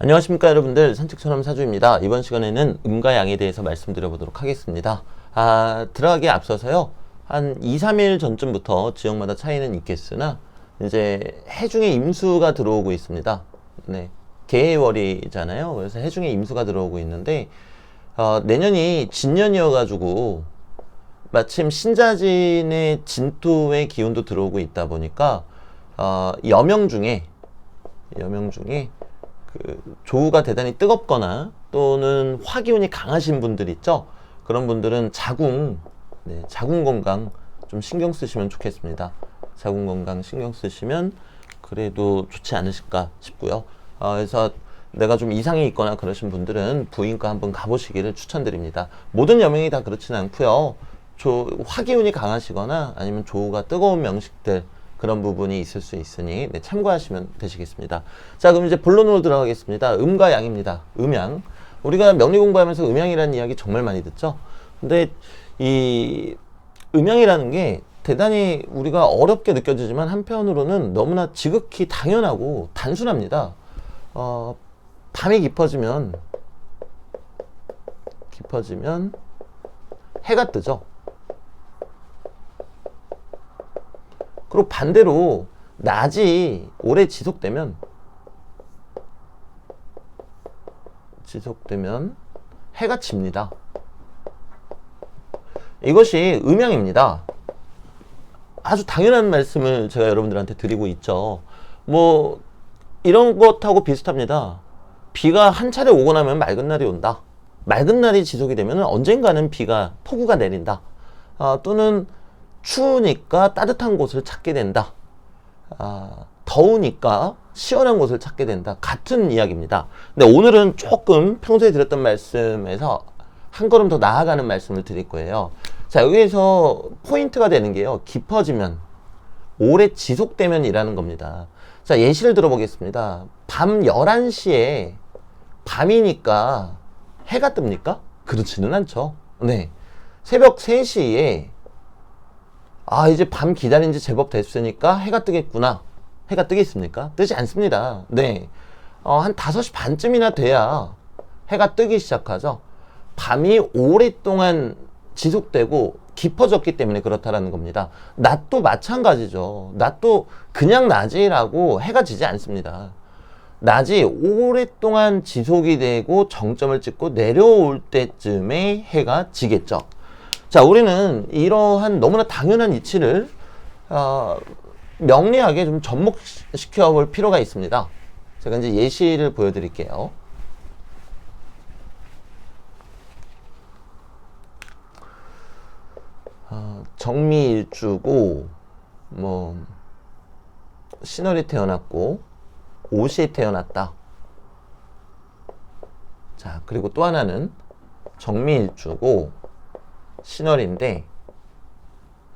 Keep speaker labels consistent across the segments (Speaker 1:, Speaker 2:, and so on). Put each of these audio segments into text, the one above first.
Speaker 1: 안녕하십니까 여러분들 산책처럼 사주입니다. 이번 시간에는 음과 양에 대해서 말씀드려 보도록 하겠습니다. 아, 들어가기에 앞서서요. 한 2, 3일 전쯤부터 지역마다 차이는 있겠으나 이제 해중에 임수가 들어오고 있습니다. 네. 개해월이잖아요. 그래서 해중에 임수가 들어오고 있는데 어, 내년이 진년이어 가지고 마침 신자진의 진토의 기운도 들어오고 있다 보니까 어, 여명 중에 여명 중에 그 조우가 대단히 뜨겁거나 또는 화기운이 강하신 분들 있죠. 그런 분들은 자궁, 네, 자궁 건강 좀 신경 쓰시면 좋겠습니다. 자궁 건강 신경 쓰시면 그래도 좋지 않으실까 싶고요. 어, 그래서 내가 좀 이상이 있거나 그러신 분들은 부인과 한번 가보시기를 추천드립니다. 모든 여명이 다 그렇지는 않고요. 조, 화기운이 강하시거나 아니면 조우가 뜨거운 명식들 그런 부분이 있을 수 있으니 네, 참고하시면 되시겠습니다. 자, 그럼 이제 본론으로 들어가겠습니다. 음과 양입니다. 음양. 우리가 명리 공부하면서 음양이라는 이야기 정말 많이 듣죠. 근데 이 음양이라는 게 대단히 우리가 어렵게 느껴지지만 한편으로는 너무나 지극히 당연하고 단순합니다. 어, 밤이 깊어지면 깊어지면 해가 뜨죠. 그리고 반대로 낮이 오래 지속되면 지속되면 해가 집니다. 이것이 음양입니다. 아주 당연한 말씀을 제가 여러분들한테 드리고 있죠. 뭐 이런 것하고 비슷합니다. 비가 한 차례 오고 나면 맑은 날이 온다. 맑은 날이 지속이 되면 언젠가는 비가 폭우가 내린다. 아, 또는 추우니까 따뜻한 곳을 찾게 된다. 아, 더우니까 시원한 곳을 찾게 된다. 같은 이야기입니다. 근데 오늘은 조금 평소에 드렸던 말씀에서 한 걸음 더 나아가는 말씀을 드릴 거예요. 자, 여기에서 포인트가 되는 게요. 깊어지면, 오래 지속되면 이라는 겁니다. 자, 예시를 들어보겠습니다. 밤 11시에 밤이니까 해가 뜹니까? 그렇지는 않죠. 네. 새벽 3시에 아, 이제 밤 기다린 지 제법 됐으니까 해가 뜨겠구나. 해가 뜨겠습니까? 뜨지 않습니다. 네. 어, 한 5시 반쯤이나 돼야 해가 뜨기 시작하죠. 밤이 오랫동안 지속되고 깊어졌기 때문에 그렇다라는 겁니다. 낮도 마찬가지죠. 낮도 그냥 낮이라고 해가 지지 않습니다. 낮이 오랫동안 지속이 되고 정점을 찍고 내려올 때쯤에 해가 지겠죠. 자, 우리는 이러한 너무나 당연한 이치를 어, 명리하게 좀 접목시켜 볼 필요가 있습니다. 제가 이제 예시를 보여드릴게요. 어, 정미일주고 뭐 신월이 태어났고 오시에 태어났다. 자, 그리고 또 하나는 정미일주고 신월인데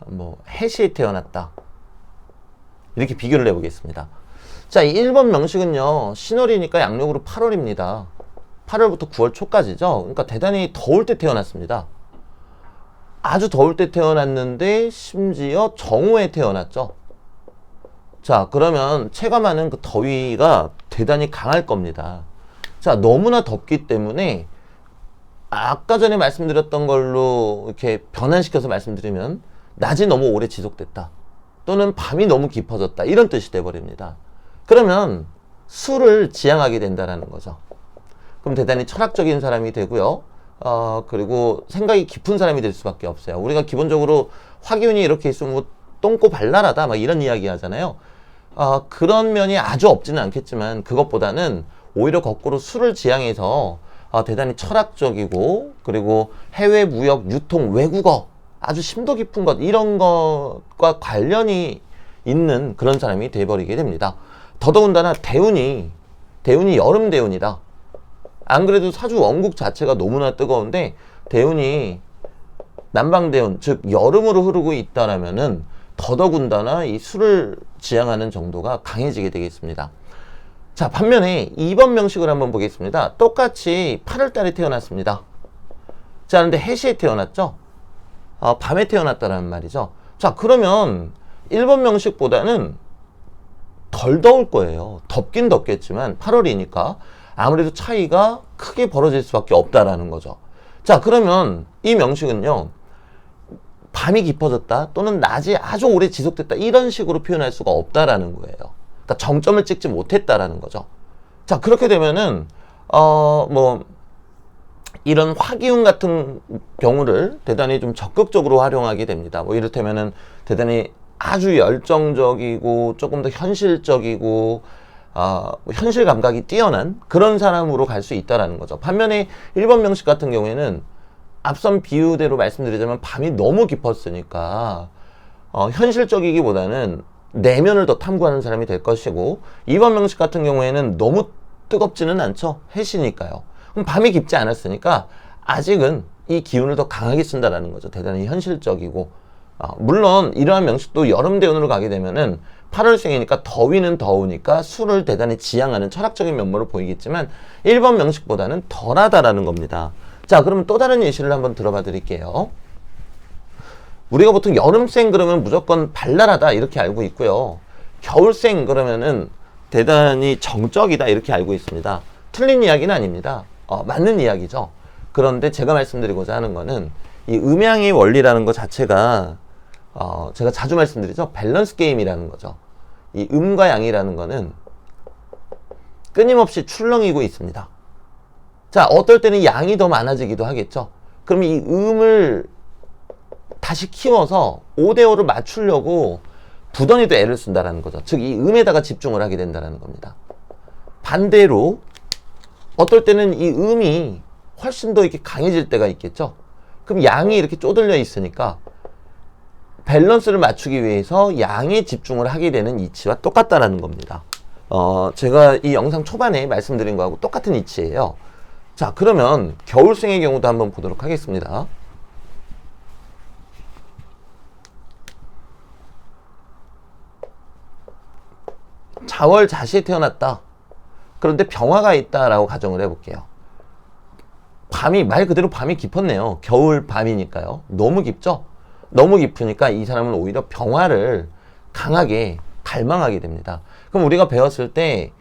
Speaker 1: 뭐 해시에 태어났다. 이렇게 비교를 해보겠습니다. 자, 이 1번 명식은요. 신월이니까 양력으로 8월입니다. 8월부터 9월 초까지죠. 그러니까 대단히 더울 때 태어났습니다. 아주 더울 때 태어났는데 심지어 정오에 태어났죠. 자, 그러면 체감하는 그 더위가 대단히 강할 겁니다. 자, 너무나 덥기 때문에 아까 전에 말씀드렸던 걸로 이렇게 변환시켜서 말씀드리면 낮이 너무 오래 지속됐다. 또는 밤이 너무 깊어졌다. 이런 뜻이 돼버립니다. 그러면 술을 지향하게 된다라는 거죠. 그럼 대단히 철학적인 사람이 되고요. 어, 그리고 생각이 깊은 사람이 될 수밖에 없어요. 우리가 기본적으로 화기운이 이렇게 있으면 뭐 똥꼬 발랄하다. 막 이런 이야기 하잖아요. 어, 그런 면이 아주 없지는 않겠지만 그것보다는 오히려 거꾸로 술을 지향해서 어, 대단히 철학적이고 그리고 해외 무역, 유통, 외국어 아주 심도 깊은 것 이런 것과 관련이 있는 그런 사람이 돼버리게 됩니다. 더더군다나 대운이 대운이 여름 대운이다. 안 그래도 사주 원국 자체가 너무나 뜨거운데 대운이 남방 대운 즉 여름으로 흐르고 있다라면은 더더군다나 이 술을 지향하는 정도가 강해지게 되겠습니다. 자, 반면에 2번 명식을 한번 보겠습니다. 똑같이 8월 달에 태어났습니다. 자, 근데 해시에 태어났죠? 어, 밤에 태어났다는 말이죠. 자, 그러면 1번 명식보다는 덜 더울 거예요. 덥긴 덥겠지만 8월이니까 아무래도 차이가 크게 벌어질 수밖에 없다라는 거죠. 자, 그러면 이 명식은요. 밤이 깊어졌다 또는 낮이 아주 오래 지속됐다 이런 식으로 표현할 수가 없다라는 거예요. 그러니까 정점을 찍지 못했다라는 거죠. 자, 그렇게 되면은 어 뭐 이런 화기운 같은 경우를 대단히 좀 적극적으로 활용하게 됩니다. 뭐 이를테면은 대단히 아주 열정적이고 조금 더 현실적이고 어, 현실 감각이 뛰어난 그런 사람으로 갈 수 있다라는 거죠. 반면에 1번 명식 같은 경우에는 앞선 비유대로 말씀드리자면 밤이 너무 깊었으니까 어, 현실적이기보다는 내면을 더 탐구하는 사람이 될 것이고 2번 명식 같은 경우에는 너무 뜨겁지는 않죠. 해시니까요. 그럼 밤이 깊지 않았으니까 아직은 이 기운을 더 강하게 쓴다라는 거죠. 대단히 현실적이고 어, 물론 이러한 명식도 여름 대운으로 가게 되면은 8월생이니까 더위는 더우니까 술을 대단히 지향하는 철학적인 면모를 보이겠지만 1번 명식보다는 덜하다라는 겁니다. 자, 그러면 또 다른 예시를 한번 들어봐 드릴게요. 우리가 보통 여름생 그러면 무조건 발랄하다 이렇게 알고 있고요. 겨울생 그러면은 대단히 정적이다 이렇게 알고 있습니다. 틀린 이야기는 아닙니다. 어, 맞는 이야기죠. 그런데 제가 말씀드리고자 하는 거는 이 음양의 원리라는 것 자체가 어, 제가 자주 말씀드리죠. 밸런스 게임이라는 거죠. 이 음과 양이라는 거는 끊임없이 출렁이고 있습니다. 자, 어떨 때는 양이 더 많아지기도 하겠죠. 그럼 이 음을 다시 키워서 5대5를 맞추려고 부던이도 애를 쓴다라는 거죠. 즉, 이 음에다가 집중을 하게 된다는 겁니다. 반대로 어떨 때는 이 음이 훨씬 더 이렇게 강해질 때가 있겠죠. 그럼 양이 이렇게 쪼들려 있으니까 밸런스를 맞추기 위해서 양에 집중을 하게 되는 이치와 똑같다라는 겁니다. 어, 제가 이 영상 초반에 말씀드린 거하고 똑같은 이치예요. 자, 그러면 겨울생의 경우도 한번 보도록 하겠습니다. 자월 자시에 태어났다. 그런데 병화가 있다라고 가정을 해볼게요. 밤이 말 그대로 밤이 깊었네요. 겨울 밤이니까요. 너무 깊죠? 너무 깊으니까 이 사람은 오히려 병화를 강하게 갈망하게 됩니다. 그럼 우리가 배웠을 때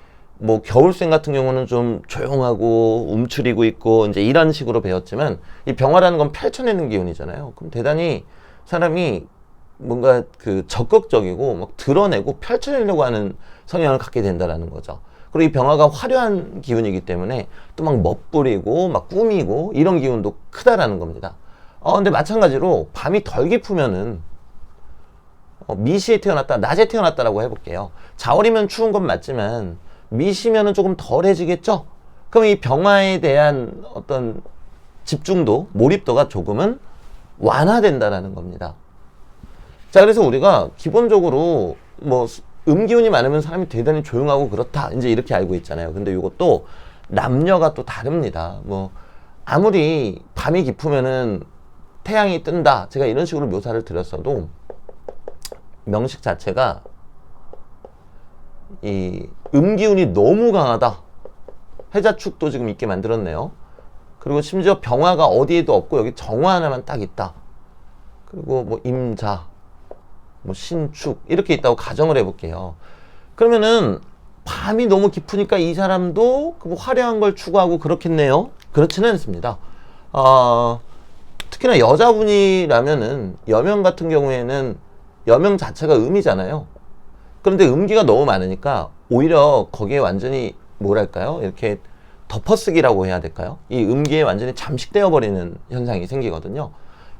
Speaker 1: 뭐 겨울생 같은 경우는 좀 조용하고 움츠리고 있고 이제 이런 식으로 배웠지만 이 병화라는 건 펼쳐내는 기운이잖아요. 그럼 대단히 사람이 뭔가 그 적극적이고 막 드러내고 펼쳐내려고 하는 성향을 갖게 된다라는 거죠. 그리고 이 병화가 화려한 기운이기 때문에 또 막 멋부리고 막 꾸미고 이런 기운도 크다라는 겁니다. 어, 근데 마찬가지로 밤이 덜 깊으면은 어, 미시에 태어났다, 낮에 태어났다라고 해볼게요. 자월이면 추운 건 맞지만 미시면은 조금 덜해지겠죠? 그럼 이 병화에 대한 어떤 집중도, 몰입도가 조금은 완화된다라는 겁니다. 자, 그래서 우리가 기본적으로 뭐 음기운이 많으면 사람이 대단히 조용하고 그렇다. 이제 이렇게 알고 있잖아요. 근데 이것도 남녀가 또 다릅니다. 뭐 아무리 밤이 깊으면은 태양이 뜬다. 제가 이런 식으로 묘사를 드렸어도 명식 자체가 이 음기운이 너무 강하다. 해자축도 지금 있게 만들었네요. 그리고 심지어 병화가 어디에도 없고 여기 정화 하나만 딱 있다. 그리고 뭐 임자, 뭐 신축 이렇게 있다고 가정을 해볼게요. 그러면은 밤이 너무 깊으니까 이 사람도 그 화려한 걸 추구하고 그렇겠네요. 그렇지는 않습니다. 어, 특히나 여자분이라면은 여명 같은 경우에는 여명 자체가 음이잖아요. 그런데 음기가 너무 많으니까 오히려 거기에 완전히 뭐랄까요? 이렇게 덮어쓰기라고 해야 될까요? 이 음기에 완전히 잠식되어 버리는 현상이 생기거든요.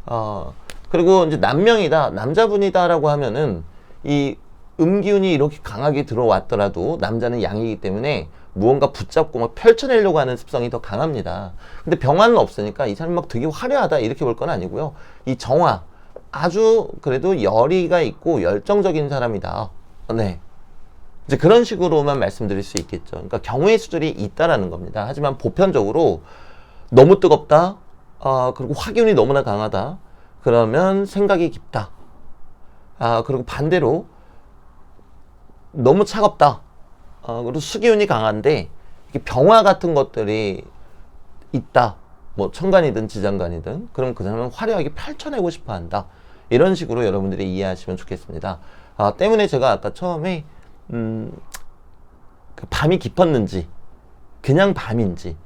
Speaker 1: 어, 그리고 이제 남명이다, 남자분이다라고 하면은 이 음기운이 이렇게 강하게 들어왔더라도 남자는 양이기 때문에 무언가 붙잡고 막 펼쳐내려고 하는 습성이 더 강합니다. 근데 병화는 없으니까 이 사람이 막 되게 화려하다 이렇게 볼 건 아니고요. 이 정화 아주 그래도 열의가 있고 열정적인 사람이다. 네. 이제 그런 식으로만 말씀드릴 수 있겠죠. 그러니까 경우의 수절이 있다라는 겁니다. 하지만 보편적으로 너무 뜨겁다. 아, 그리고 확연이 너무나 강하다. 그러면 생각이 깊다. 아, 그리고 반대로 너무 차갑다. 어, 그리고 수기운이 강한데 병화 같은 것들이 있다. 뭐 천간이든 지장간이든 그럼 그 사람은 화려하게 펼쳐내고 싶어 한다. 이런 식으로 여러분들이 이해하시면 좋겠습니다. 아, 때문에 제가 아까 처음에 음, 그 밤이 깊었는지 그냥 밤인지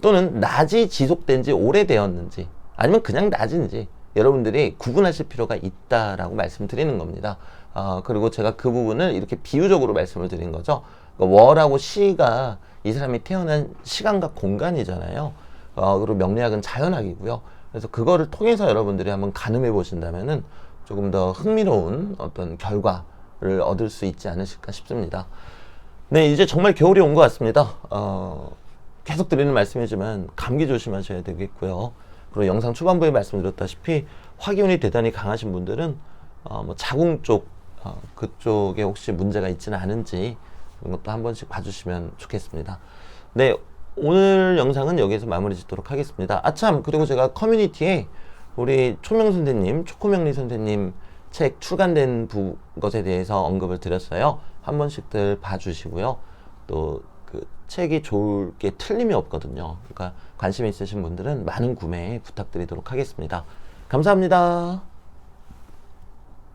Speaker 1: 또는 낮이 지속된 지 오래되었는지 아니면 그냥 낮인지 여러분들이 구분하실 필요가 있다라고 말씀드리는 겁니다. 아, 그리고 제가 그 부분을 이렇게 비유적으로 말씀을 드린 거죠. 그러니까 월하고 시가 이 사람이 태어난 시간과 공간이잖아요. 어, 그리고 명리학은 자연학이고요. 그래서 그거를 통해서 여러분들이 한번 가늠해 보신다면은 조금 더 흥미로운 어떤 결과를 얻을 수 있지 않으실까 싶습니다. 네, 이제 정말 겨울이 온 것 같습니다. 어, 계속 드리는 말씀이지만 감기 조심하셔야 되겠고요. 그리고 영상 초반부에 말씀드렸다시피 화기운이 대단히 강하신 분들은 어, 뭐 자궁 쪽 어, 그쪽에 혹시 문제가 있지는 않은지 그런 것도 한 번씩 봐주시면 좋겠습니다. 네, 오늘 영상은 여기서 마무리 짓도록 하겠습니다. 아참 그리고 제가 커뮤니티에 우리 초명 선생님, 초코명리 선생님 책 출간된 부, 것에 대해서 언급을 드렸어요. 한 번씩들 봐주시고요. 또그 책이 좋을 게 틀림이 없거든요. 그러니까 관심 있으신 분들은 많은 구매 부탁드리도록 하겠습니다. 감사합니다.